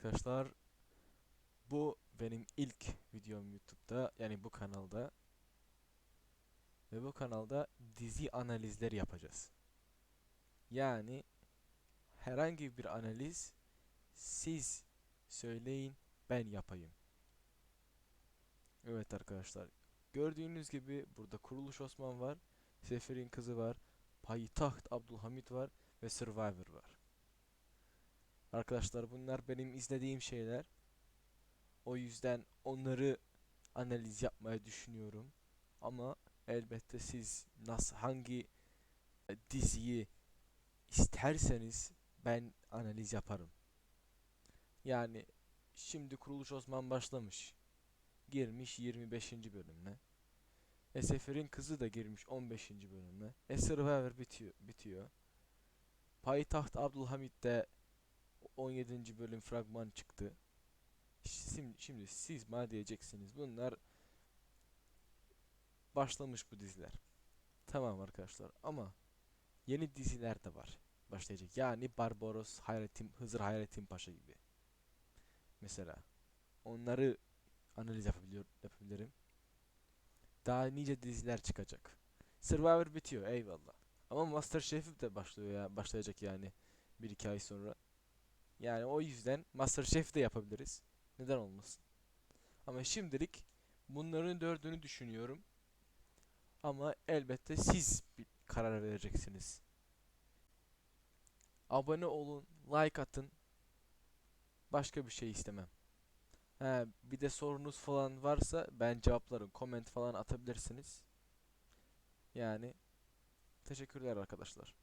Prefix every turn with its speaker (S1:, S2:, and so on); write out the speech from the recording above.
S1: arkadaşlar. Bu benim ilk videom YouTube'da yani bu kanalda. Ve bu kanalda dizi analizleri yapacağız. Yani herhangi bir analiz siz söyleyin ben yapayım. Evet arkadaşlar. Gördüğünüz gibi burada Kuruluş Osman var. Sefer'in kızı var. Payitaht Abdülhamit var ve Survivor var. Arkadaşlar bunlar benim izlediğim şeyler. O yüzden onları analiz yapmayı düşünüyorum. Ama elbette siz nasıl hangi e, diziyi isterseniz ben analiz yaparım. Yani şimdi Kuruluş Osman başlamış. Girmiş 25. bölümüne. E Sefer'in kızı da girmiş 15. bölüme. E Survivor bitiyor, bitiyor. Payitaht Abdülhamit de 17. bölüm fragman çıktı. Şimdi, şimdi siz bana diyeceksiniz bunlar başlamış bu diziler. Tamam arkadaşlar ama yeni diziler de var başlayacak. Yani Barbaros, Hayrettin, Hızır Hayrettin Paşa gibi. Mesela onları analiz yapabiliyor, yapabilirim. Daha nice diziler çıkacak. Survivor bitiyor eyvallah. Ama MasterChef de başlıyor ya başlayacak yani bir iki ay sonra. Yani o yüzden MasterChef de yapabiliriz. Neden olmasın? Ama şimdilik bunların dördünü düşünüyorum. Ama elbette siz bir karar vereceksiniz. Abone olun, like atın. Başka bir şey istemem. He, bir de sorunuz falan varsa ben cevaplarım. Comment falan atabilirsiniz. Yani teşekkürler arkadaşlar.